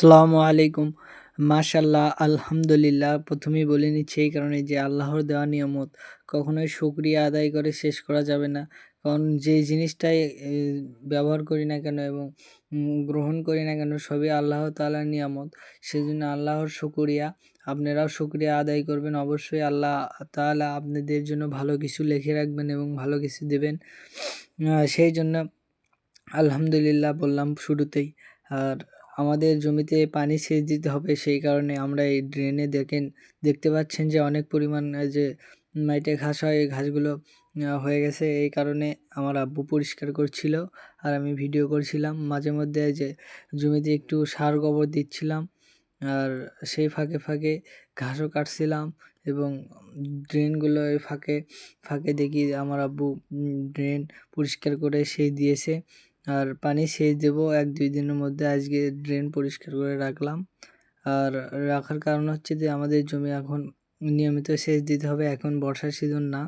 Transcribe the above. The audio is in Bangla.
আসসালামু আলাইকুম। মাশাল্লাহ আলহামদুলিল্লাহ। প্রথমেই বলে নিচ্ছি এই কারণে যে আল্লাহর দেওয়া নিয়ামত কখনোই শুক্রিয়া আদায় করে শেষ করা যাবে না। কারণ যে জিনিসটাই ব্যবহার করি না কেন এবং গ্রহণ করি না কেন সবই আল্লাহ তালার নিয়ামত। সেজন্য আল্লাহর শুকরিয়া। আপনারাও শুক্রিয়া আদায় করবেন। অবশ্যই আল্লাহ তাআলা আপনাদের জন্য ভালো কিছু লিখে রাখবেন এবং ভালো কিছু দেবেন। সেই জন্য আলহামদুলিল্লাহ বললাম শুরুতেই। আর আমাদের জমিতে পানি সেচ দিতে হবে, সেই কারণে আমরা এই ড্রেনে দেখেন, দেখতে পাচ্ছেন যে অনেক পরিমাণ যে মাইটে ঘাস হয়, এই ঘাসগুলো হয়ে গেছে। এই কারণে আমার আব্বু পরিষ্কার করছিল আর আমি ভিডিও করছিলাম। মাঝে মধ্যে যে জমিতে একটু সার গোবর দিচ্ছিলাম আর সেই ফাঁকে ফাঁকে ঘাসও কাটছিলাম এবং ড্রেনগুলো ফাঁকে ফাঁকে দেখি আমার আব্বু ড্রেন পরিষ্কার করে সেই দিয়েছে। আর পানি সেচ দেবো এক দুই দিনের মধ্যে। আজকে ড্রেন পরিষ্কার করে রাখলাম। আর রাখার কারণ হচ্ছে যে, আমাদের জমি এখন নিয়মিত সেচ দিতে হবে। এখন বর্ষার সিজন না।